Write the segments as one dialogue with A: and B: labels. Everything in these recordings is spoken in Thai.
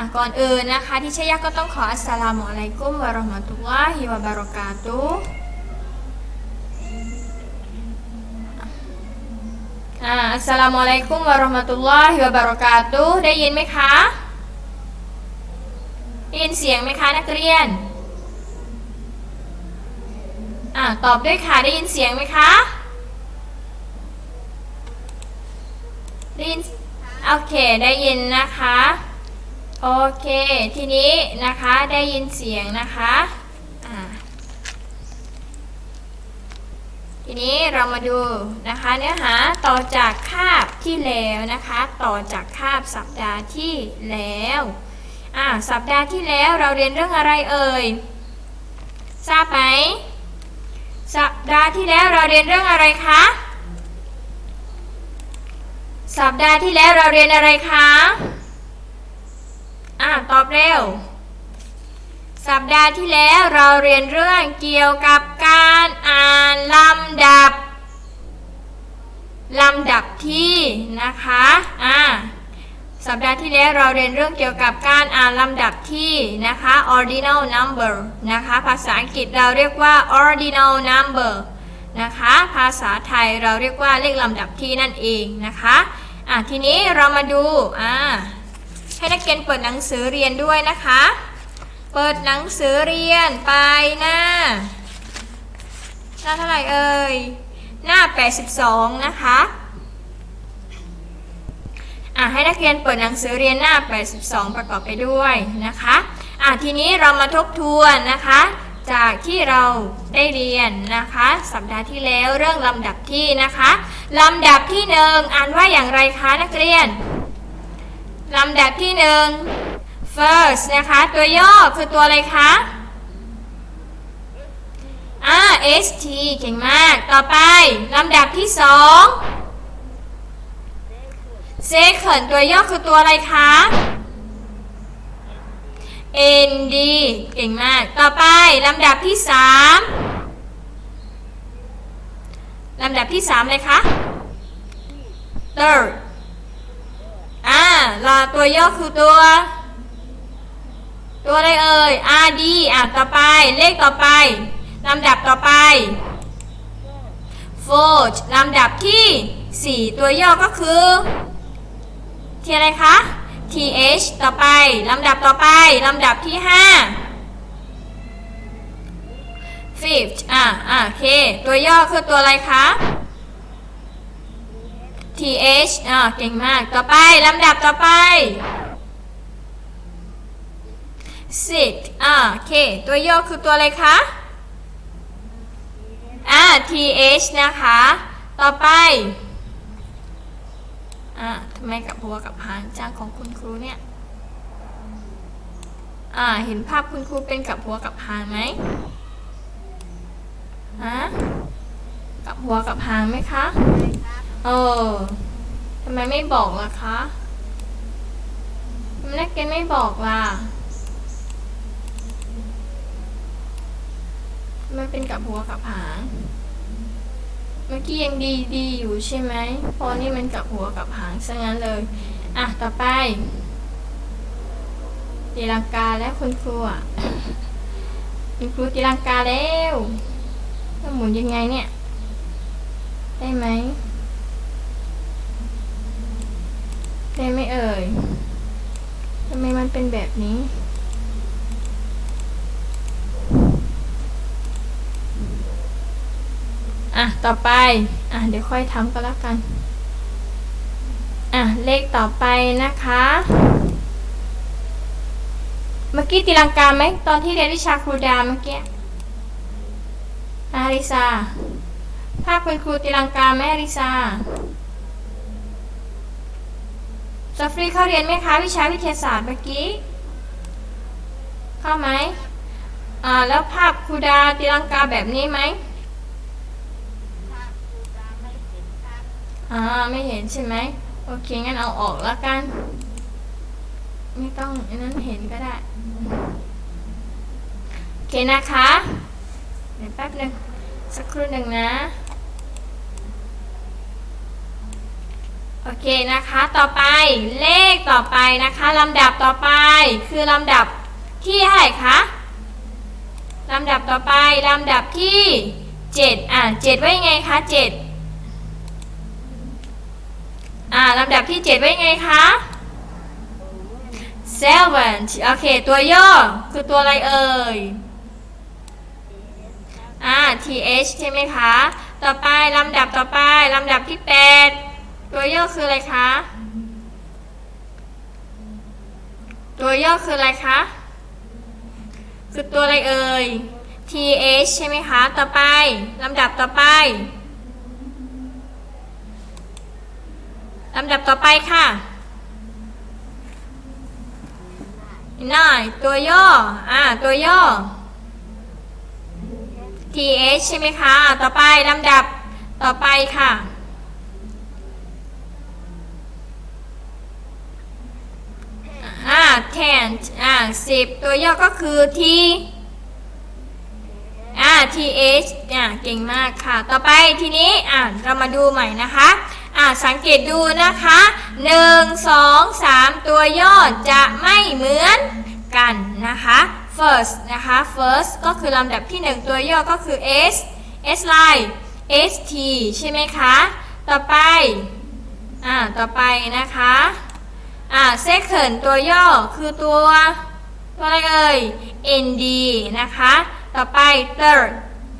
A: อะก่อนอื่นนะคะที่ชยะก็ต้องขออัสสลามุอะลัยกุมวะเราะห์มะตุลลอฮิวะบะเราะกาตุอ่าอัสสลามุอะลัยกุมวะเราะห์มะตุลลอฮิวะบะเราะกาตุได้ยินไหมคะได้ยินเสียงไหมคะนักเรียนอ่าตอบด้วยค่ะได้ยินเสียงไหมคะได้ยินโอเค ได้ยินนะคะ โอเค ทีนี้นะคะได้ยินเสียงนะคะทีนี้เรามาดูนะคะเนื้อหาต่อจากคาบที่แล้วนะคะ ต่อจากคาบสัปดาห์ที่แล้วอ่าสัปดาห์ที่แล้วเราเรียนเรื่องอะไรเอ่ยทราบไหมสัปดาห์ที่แล้วเราเรียนเรื่องอะไรคะสัปดาห์ที่แล้วเราเรียนอะไรคะ อ่าตอบเร็ว สัปดาห์ที่แล้วเราเรียนเรื่องเกี่ยวกับการอ่านลำดับลำดับที่นะคะอ่าสัปดาห์ที่แล้วเราเรียนเรื่องเกี่ยวกับการอ่านลำดับที่นะคะ ordinal number นะคะ ภาษาอังกฤษเราเรียกว่า ordinal number นะคะ ภาษาไทยเราเรียกว่าเลขลำดับที่นั่นเองนะคะ อะทีนี้เรามาดูอ่า ให้นักเรียนเปิดหนังสือเรียนด้วยนะคะ เปิดหนังสือเรียนไปหน้า หน้าเท่าไหร่เอ่ย หน้า 82 นะคะอะให้นักเรียนเปิดหนังสือเรียนหน้า 82 ประกอบไปด้วยนะคะอะทีนี้เรามาทบทวนนะคะ จากที่เราได้เรียนนะคะ สัปดาห์ที่แล้วเรื่องลำดับที่นะคะลำดับที่หนึ่งอ่านว่าอย่างไรคะนักเรียน ลำดับที่หนึ่ง first นะคะ ตัวย่อคือตัวอะไรคะอ่า st เก่งมาก ต่อไป ลำดับที่สอง second ตัวย่อคือตัวอะไรคะ nd เก่งมาก ต่อไป ลำดับที่สามลำดับที่สามเลยคะ third อ่าลาตัวย่อคือตัว ตัวอะไรเอ่ย RD อะต่อไป เลขต่อไปลำดับต่อไป fourth ลำดับที่ 4 ตัวย่อก็คือที่อะไรคะ TH ต่อไปลำดับต่อไปลำดับที่ 5 fifth อะอะโอเค ตัวย่อคือตัวอะไรคะ th อ่าเก่งมาก ต่อไปลำดับต่อไป sit อ่าโอเค ตัวย่อคือตัวอะไรคะ อ่า th นะคะ ต่อไป อ่าทำไมกับหัวกับหางจ้างของคุณครูเนี่ย อ่า เห็นภาพคุณครูเป็นกับหัวกับหางไหมฮะกับหัวกับหางไหมคะ เออทำไมไม่บอกล่ะคะทำไมนักเรียนไม่บอกล่ะมันเป็นกับหัวกับหาง เมื่อกี้ยังดีดีอยู่ใช่ไหมพอนี่มันกับหัวกับหางซะงั้นเลย อะ ต่อไปตีลังกาแล้วคุณครูอะคุณครูตีลังกาแล้วจะหมุนยังไงเนี่ย ได้ไหม ได้ไหมเอ่ยทำไมมันเป็นแบบนี้ อะ ต่อไป อะ เดี๋ยวค่อยทำก็แล้วกัน อะ เลขต่อไปนะคะ เมื่อกี้ตีลังกาไหม ตอนที่เรียนวิชาครูดาเมื่อกี้อาริซาภาพคุณครูตีลังกาไหมอาริซา ซอฟรีเข้าเรียนไหมคะวิชาวิทยาศาสตร์เมื่อกี้ เข้าไหมอ่าแล้วภาพครูดาตีลังกาแบบนี้ไหมอ่าไม่เห็นใช่ไหมโอเคงั้นเอาออกแล้วกัน ไม่ต้องอันนั้นเห็นก็ได้โอเคนะคะเดี๋ยวแป๊บหนึ่งสักครู่หนึ่งนะ โอเคนะคะ ต่อไปเลขต่อไปนะคะลำดับต่อไปคือลำดับที่เท่าไหร่คะลำดับต่อไปลำดับที่เจ็ดอะเจ็ดไว้ยังไงคะเจ็ดอ่าลำดับที่เจ็ดไว้ยังไงคะ seven โอเค ตัวย่อคือตัวอะไรเอ่ยอ่า th ใช่ไหมคะ ต่อไปลำดับต่อไปลำดับที่แปด ตัวย่อคืออะไรคะ ตัวย่อคืออะไรคะ คือตัวอะไรเอ่ย th ใช่ไหมคะ ต่อไปลำดับต่อไปลำดับต่อไปค่ะน่ายตัวย่อ อ่า ตัวย่อ th ใช่ไหมคะ ต่อไปลำดับต่อไปค่ะ อ่า ten อ่าสิบตัวย่อก็คือ t อ่า th อ่าเก่งมากค่ะ ต่อไปทีนี้อ่าเรามาดูใหม่นะคะอ่าสังเกตดูนะคะหนึ่งสองสามตัวย่อจะไม่เหมือนกันนะคะ first นะคะ first ก็คือลำดับที่ 1 ตัวย่อก็คือ s s line st ใช่ไหมคะ ต่อไป อ่า ต่อไปนะคะ อ่า second ตัวย่อคือตัว ตัวอะไรเอ่ย nd นะคะ ต่อไป third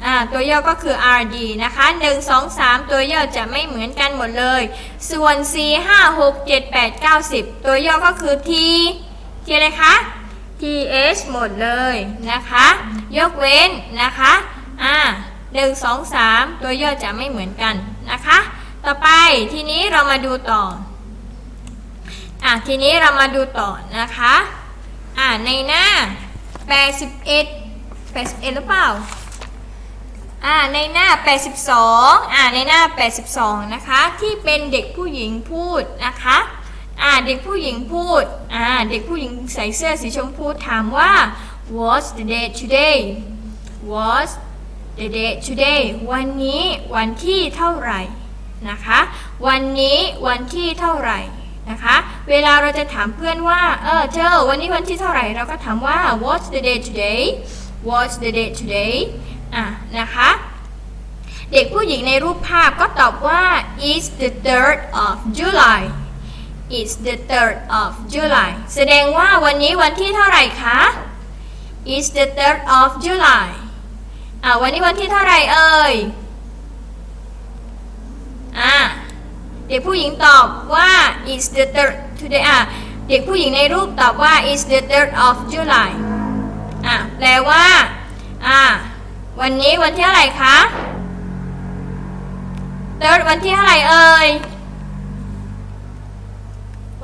A: อ่า ตัวย่อก็คือ rd นะคะ 1 2 3 ตัวย่อจะไม่เหมือนกันหมดเลย ส่วน4 5 6 7 8 9 10 ตัวย่อก็คือ t ที่อะไรคะ th หมดเลยนะคะ ยกเว้นนะคะ อ่าหนึ่งสองสามตัวย่อจะไม่เหมือนกันนะคะ ต่อไปทีนี้เรามาดูต่อ อ่าทีนี้เรามาดูต่อนะคะอ่าในหน้า 81 81 หรือเปล่าอ่าในหน้า 82อ่าในหน้า 82 นะคะ ที่เป็นเด็กผู้หญิงพูดนะคะอ่าเด็กผู้หญิงพูดอ่าเด็กผู้หญิงใส่เสื้อสีชมพูถามว่า What's the date today What's the date today วันนี้วันที่เท่าไหร่นะคะ วันนี้วันที่เท่าไหร่ นะคะ เวลาเราจะถามเพื่อนว่า เออเธอวันนี้วันที่เท่าไหร่เราก็ถามว่า What's the date today What's the date today อะนะคะ เด็กผู้หญิงในรูปภาพก็ตอบว่า It's the 3rd of July It's the 3rd of July แสดงว่าวันนี้วันที่เท่าไหร่คะ It's the 3rd of July อ่าวันนี้วันที่เท่าไหร่เอ่ยอ่า เด็กผู้หญิงตอบว่า It's the 3rd today อ่าเด็กผู้หญิงในรูปตอบว่า It's the 3rd of July อ่าแปลว่าอ่าวันนี้วันที่เท่าไหร่คะ 3rd วันที่เท่าไหร่เอ่ย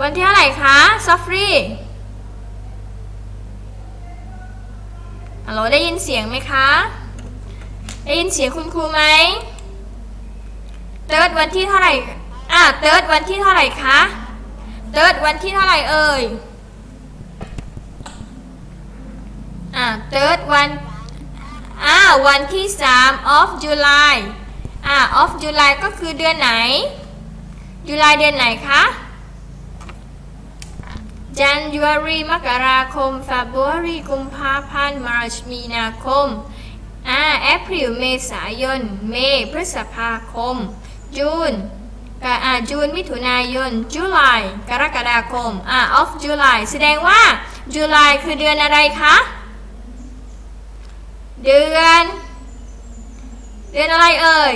A: วันที่เท่าไหร่คะซอฟรีฮัลโหลได้ยินเสียงไหมคะ ได้ยินเสียงคุณครูไหมเติร์ดวันที่เท่าไหร่ อ่าเติร์ดวันที่เท่าไหร่คะเติร์ดวันที่เท่าไหร่เอ่ยอ่าเติร์ดวันอ่าวันที่3 of July อ่า of July ก็คือเดือนไหน July เดือนไหนคะ January มกราคม February กุมภาพันธ์ March มีนาคมอ่า April เมษายน May พฤษภาคม June กอ่า June มิถุนายน July กรกฎาคมอ่า of July แสดงว่า July คือเดือนอะไรคะ เดือน เดือนอะไรเอ่ย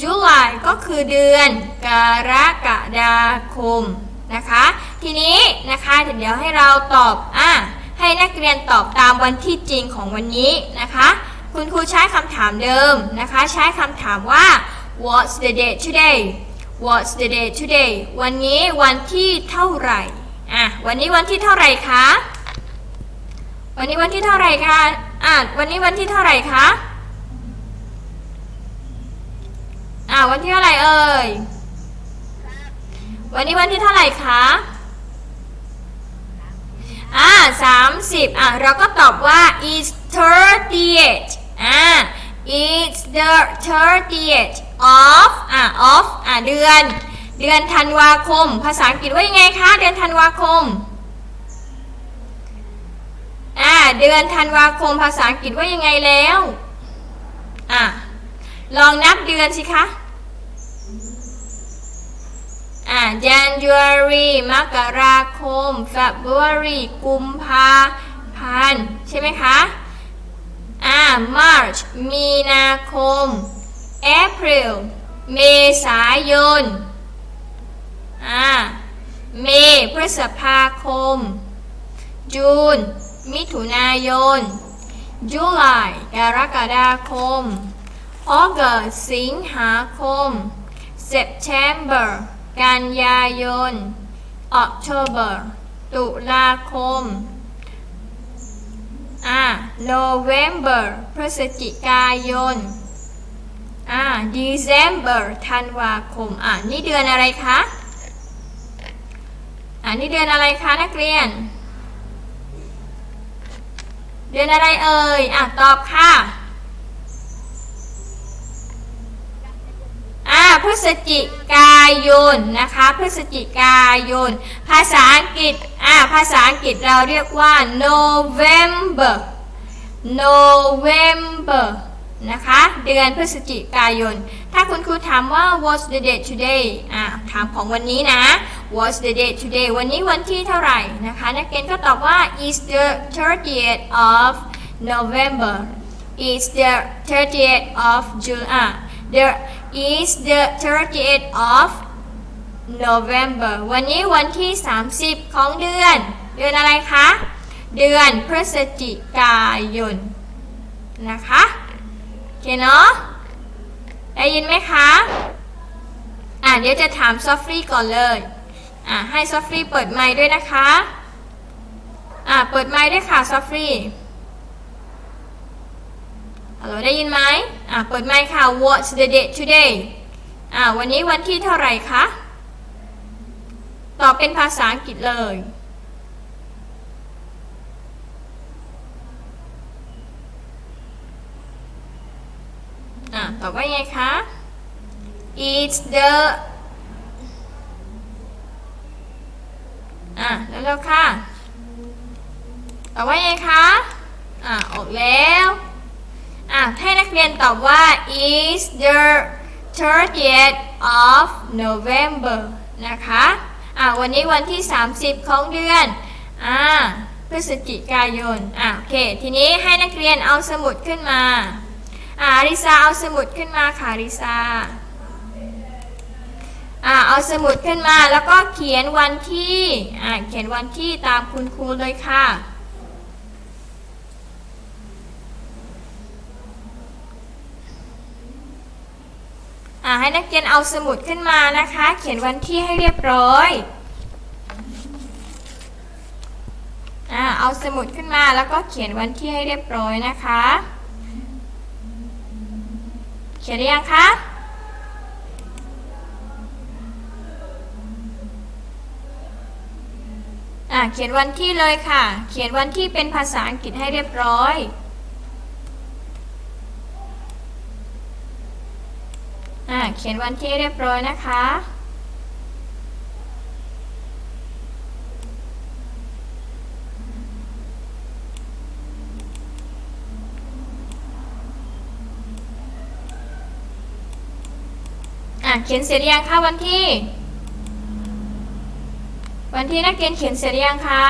A: July ก็คือเดือนกรกฎาคมนะคะ ทีนี้นะคะเดี๋ยวให้เราตอบอะให้นักเรียนตอบตามวันที่จริงของวันนี้นะคะ คุณครูใช้คำถามเดิมนะคะ ใช้คำถามว่า What's the date today What's the date today วันนี้วันที่เท่าไหร่อะวันนี้วันที่เท่าไหร่คะวันนี้วันที่เท่าไหร่คะอะวันนี้วันที่เท่าไหร่คะอ่าวันที่เท่าไหร่เอ่ยวันนี้วันที่เท่าไหร่คะอ่าสามสิบอะเราก็ตอบว่า is thirtieth อ่า it's the thirtieth of อ่า of อ่าเดือน เดือนธันวาคม ภาษาอังกฤษว่ายังไงคะ เดือนธันวาคม อ่าเดือนธันวาคม ภาษาอังกฤษว่ายังไงแล้ว อ่าลองนับเดือนสิคะ อ่า January มกราคม February กุมภาพันธ์ใช่ไหมคะ อ่า March มีนาคม April เมษายน อ่า เมพฤษภาคมจูนมิถุนายน July กรกฎาคม August สิงหาคม September กันยายน October ตุลาคม อ่า November พฤศจิกายน อ่า December ธันวาคม อ่านี่เดือนอะไรคะ อ่านี่เดือนอะไรคะนักเรียน เดือนอะไรเอ่ย อะ ตอบค่ะ อ่า พฤศจิกายนนะคะ พฤศจิกายน ภาษาอังกฤษ อ่า ภาษาอังกฤษเราเรียกว่า November November นะคะ เดือนพฤศจิกายน ถ้าคุณครูถามว่า what's the date today อ่าถามของวันนี้นะ what's the date today วันนี้วันที่เท่าไหร่นะคะ นักเรียนก็ตอบว่า is the 30th of November is the 30th of June อ่า there is the 30th of November วันนี้วันที่ 30 ของเดือน เดือนอะไรคะ เดือนพฤศจิกายนนะคะ เคเนาะได้ยินไหมคะอ่าเดี๋ยวจะถามซอฟฟี่ก่อนเลยอ่าให้ซอฟฟี่เปิดไมค์ด้วยนะคะอ่าเปิดไมค์ด้วยค่ะซอฟฟี่ฮัลโหลได้ยินไหมอ่าเปิดไมค์ค่ะ What's the date today อ่าวันนี้วันที่เท่าไหร่คะตอบเป็นภาษาอังกฤษเลย อ่าตอบว่าไงคะ It's the อ่าแล้วแล้วๆค่ะตอบว่าไงคะ อ่าออกแล้ว อ่าให้นักเรียนตอบว่า is the 30th of November นะคะ อ่าวันนี้วันที่ 30 ของเดือน อ่าพฤศจิกายน อ่าโอเค ทีนี้ให้นักเรียนเอาสมุดขึ้นมา อ่าริซาเอาสมุดขึ้นมาค่ะริซาอ่าเอาสมุดขึ้นมาแล้วก็เขียนวันที่อ่าเขียนวันที่ตามคุณครูเลยค่ะอ่าให้นักเรียนเอาสมุดขึ้นมานะคะ เขียนวันที่ให้เรียบร้อยอ่าเอาสมุดขึ้นมาแล้วก็เขียนวันที่ให้เรียบร้อยนะคะ เขียนได้ยังคะ อ่าเขียนวันที่เลยค่ะ เขียนวันที่เป็นภาษาอังกฤษให้เรียบร้อยอ่าเขียนวันที่เรียบร้อยนะคะ เขียนเสร็จยังคะวันที่ วันที่นักเรียนเขียนเสร็จยังคะ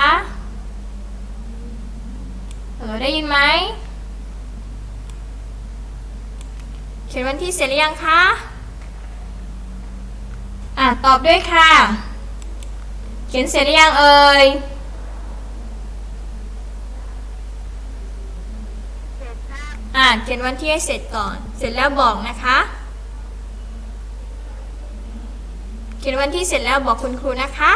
A: เราได้ยินไหมเขียนวันที่เสร็จหรือยังคะอะตอบด้วยค่ะ เขียนเสร็จยังเอ่ยอะเขียนวันที่ให้เสร็จก่อน เสร็จแล้วบอกนะคะ เขียนวันที่เสร็จแล้วบอกคุณครูนะคะ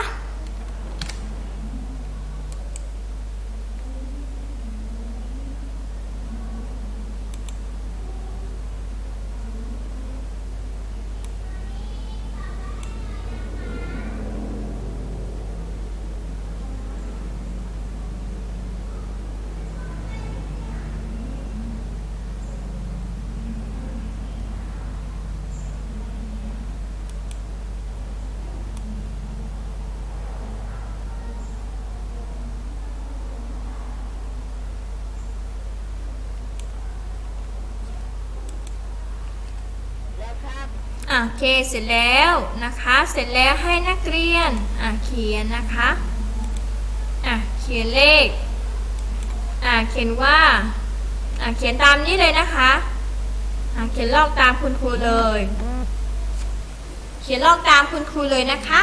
A: อ อะ โอเคเสร็จแล้วนะคะ เสร็จแล้วให้นักเรียนอะเขียนนะคะอะเขียนเลขอะเขียนว่าอะเขียนตามนี้เลยนะคะอะเขียนลอกตามคุณครูเลย เขียนลอกตามคุณครูเลยนะคะ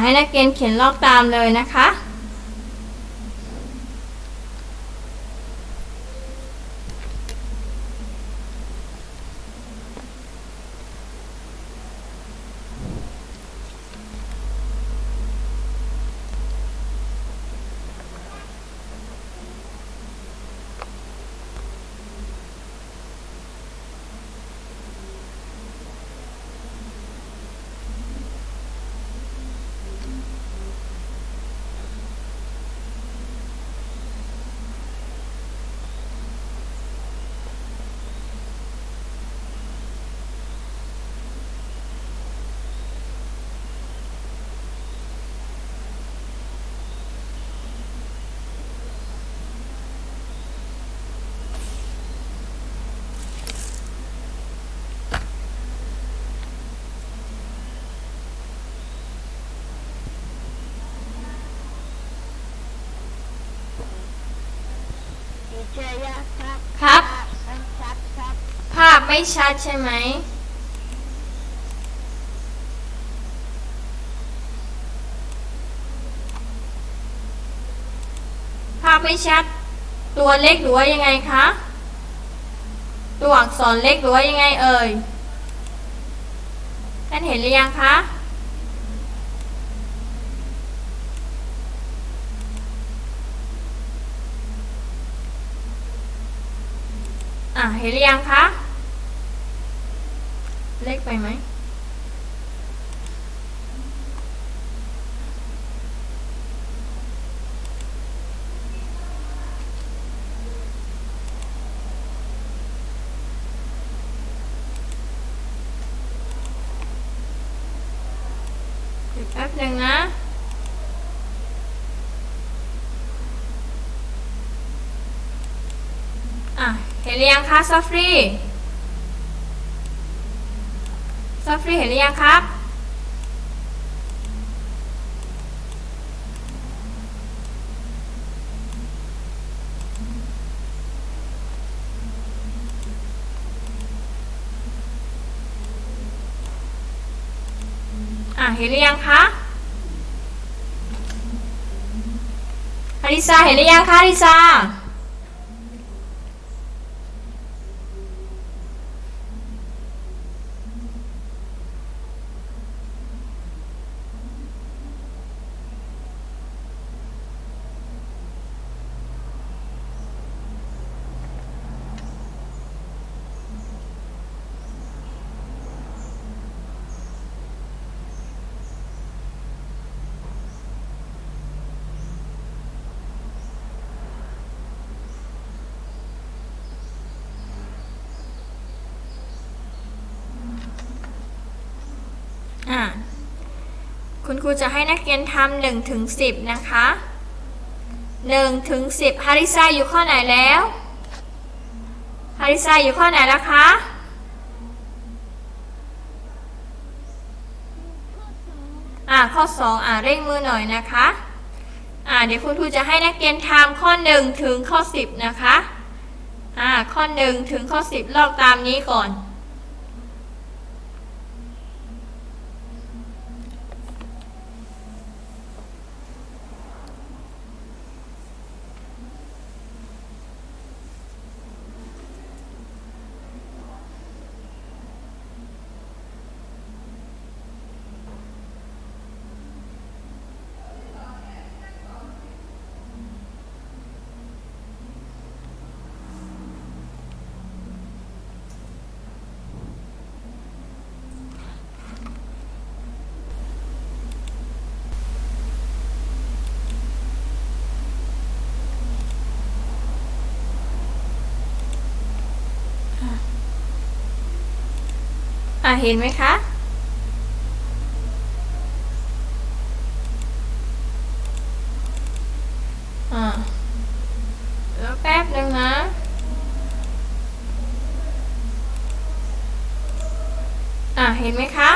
A: ให้นักเรียนเขียนลอกตามเลยนะคะ
B: เจอยากครับ
A: ครับ
B: มันชัดครับ
A: ภาพไม่ชัดใช่ไหม ภาพไม่ชัด ตัวเล็กหรือว่ายังไงคะ ตัวอักษรเล็กหรือว่ายังไงเอ่ยท่านเห็นหรือยังคะ อะเห็นหรือยังคะ เล็กไปไหม เดี๋ยวแป๊บหนึ่งนะ อะ เห็นหรือยังคะซอฟรีซอฟรีเห็นหรือยังครับ อะเห็นหรือยังคะอาริซาเห็นหรือยังคะอาริซา อะคุณครูจะให้นักเรียนทำหนึ่งถึงสิบนะคะหนึ่งถึงสิบฮาริซาอยู่ข้อไหนแล้วฮาริซาอยู่ข้อไหนแล้วคะอ่าข้อ2อ่าเร่งมือหน่อยนะคะอ่าเดี๋ยวคุณครูจะให้นักเรียนทำข้อ1ถึงข้อ10นะคะอ่าข้อหนึ่งถึงข้อสิบลอกตามนี้ก่อน เห็นไหมคะ อ่า แล้วแป๊บหนึ่งนะอ่าเห็นไหมคะ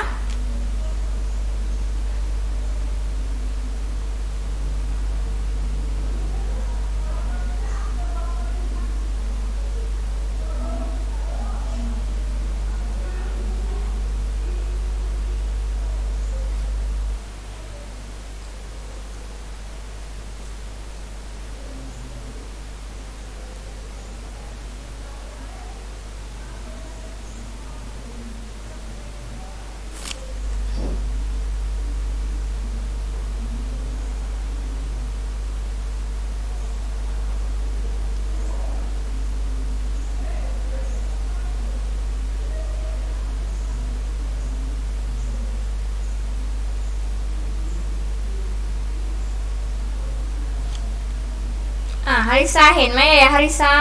A: ฮาริซาเห็นไหมเอฮาริซา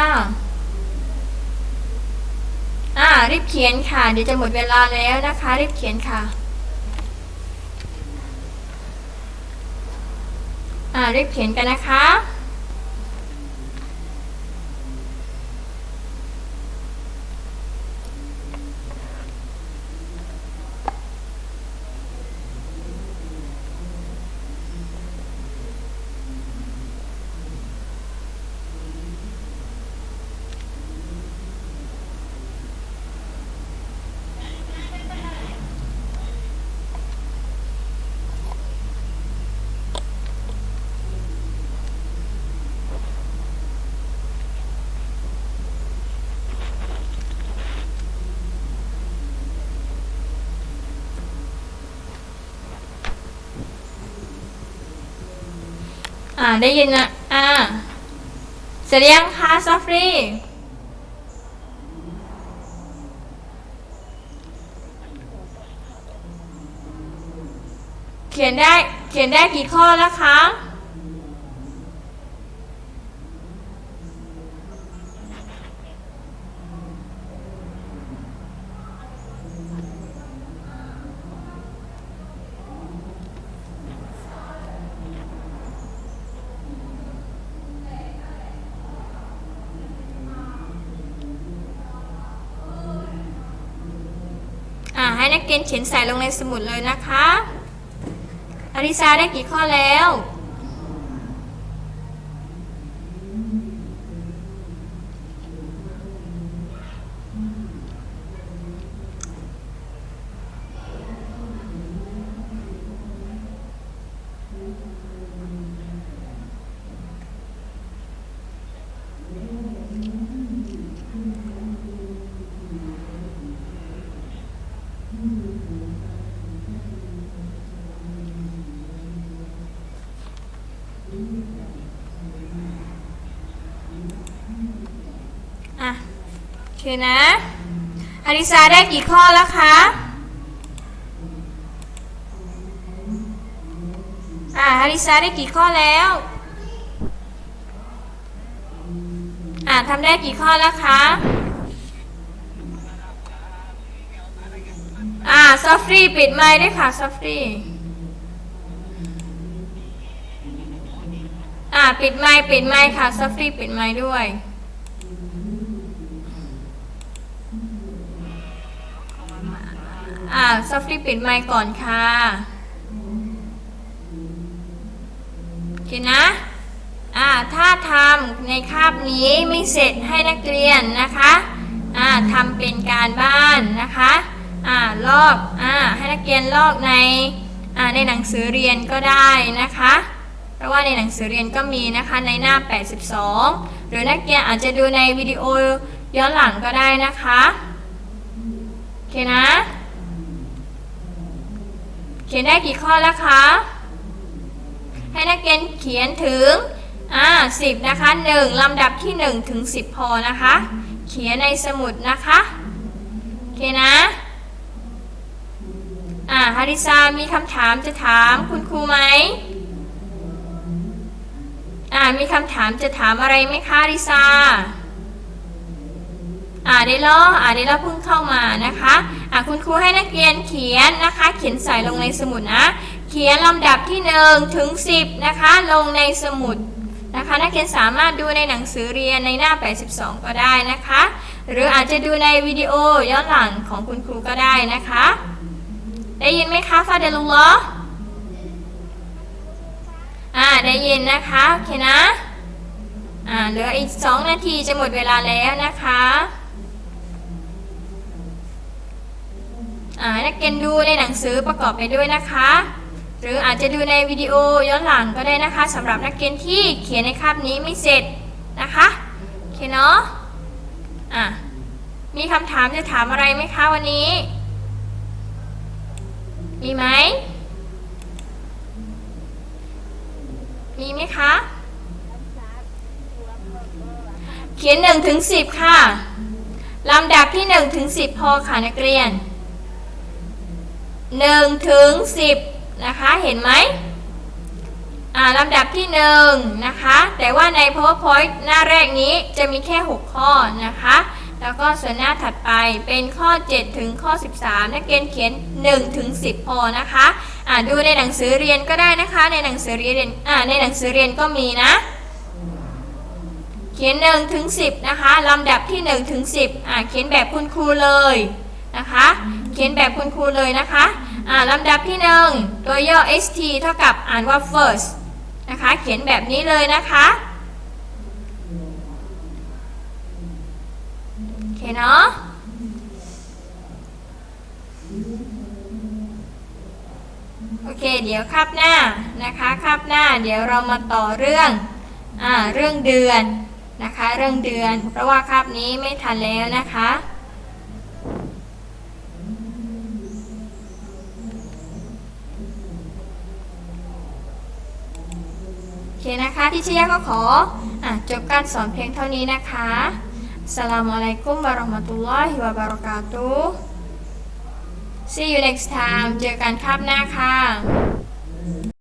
A: อ่ารีบเขียนค่ะ เดี๋ยวจะหมดเวลาแล้วนะคะ รีบเขียนค่ะ อ่ารีบเขียนกันนะคะ อ่าได้ยินนะ อ่า เสร็จยังคะซอฟรีเขียนได้ เขียนได้กี่ข้อแล้วคะ อ่า ให้ นักเรียนเขียนใส่ลงในสมุดเลยนะคะอาริซาได้กี่ข้อแล้ว เคนะอาริซาได้กี่ข้อแล้วคะ อ่าอาริซาได้กี่ข้อแล้ว อ่าทำได้กี่ข้อแล้วคะ อ่าซอฟรีปิดไมค์ด้วยค่ะซอฟรีอ่าปิดไมค์ปิดไมค์ค่ะซอฟรีปิดไมค์ด้วย อ่าซอฟรีปิดไมค์ก่อนค่ะ โอเคนะ อ่า ถ้าทำในคาบนี้ไม่เสร็จให้นักเรียนนะคะ อ่าทำเป็นการบ้านนะคะ อ่า ลอก อ่า ให้นักเรียนลอกใน อ่า ในหนังสือเรียนก็ได้นะคะ เพราะว่าในหนังสือเรียนก็มีนะคะในหน้า 82 หรือนักเรียนอาจจะดูในวิดีโอย้อนหลังก็ได้นะคะ โอเคนะ เขียนได้กี่ข้อแล้วคะ ให้นักเรียนเขียนถึงอ่าสิบนะคะหนึ่งลำดับที่หนึ่งถึงสิบพอนะคะ เขียนในสมุดนะคะโอเคนะอ่าฮาริซามีคำถามจะถามคุณครูไหมอ่ามีคำถามจะถามอะไรไหมคะฮาริซา อ่าได้ล้ออ่าได้ล้อเพิ่งเข้ามานะคะอ่าคุณครูให้นักเรียนเขียนนะคะ เขียนใส่ลงในสมุดนะ เขียนลำดับที่1ถึง10นะคะ ลงในสมุดนะคะ นักเรียนสามารถดูในหนังสือเรียนในหน้า 82 ก็ได้นะคะ หรืออาจจะดูในวิดีโอย้อนหลังของคุณครูก็ได้นะคะ ได้ยินไหมคะฟาเดลุลลออ่าได้ยินนะคะโอเคนะอ่าเหลืออีก 2 นาทีจะหมดเวลาแล้วนะคะ อ่า ให้นักเรียนดูในหนังสือประกอบไปด้วยนะคะ หรืออาจจะดูในวิดีโอย้อนหลังก็ได้นะคะสำหรับนักเรียนที่เขียนในคาบนี้ไม่เสร็จนะคะโอเคเนาะอะมีคำถามจะถามอะไรไหมคะวันนี้ มีไหม มีไหมคะ เขียน1ถึง10ค่ะ ลำดับที่1ถึง10พอค่ะนักเรียน 1ถึง10นะคะเห็นไหมอ่าลำดับที่1นะคะแต่ว่าใน powerpoint หน้าแรกนี้จะมีแค่ 6 ข้อนะคะแล้วก็ส่วนหน้าถัดไปเป็นข้อ 7 ถึงข้อ 13 นักเรียนเขียน 1 ถึง 10 พอนะคะอ่าดูในหนังสือเรียนก็ได้นะคะ ในหนังสือเรียนอ่าในหนังสือเรียนก็มีนะ เขียน 1 ถึง 10 นะคะลำดับที่ 1 ถึง 10อ่าเขียนแบบคุณครูเลยนะคะ เขียนแบบคุณครูเลยนะคะอ่าลำดับที่1ตัวย่อ st เท่ากับอ่านว่า first นะคะ เขียนแบบนี้เลยนะคะโอเคเนาะโอเค เดี๋ยวคาบหน้านะคะคาบหน้า เดี๋ยวเรามาต่อเรื่องอ่าเรื่องเดือนนะคะ เรื่องเดือน เพราะว่าคาบนี้ไม่ทันแล้วนะคะ เคนะคะ ที่เชียก็ขออจบการสอนเพียงเท่านี้นะคะอัสลามุอะลัยกุมวะราะห์มะตุลลอฮิวะบะราะกาตุ See you next time เจอกันครับหน้าค่ะ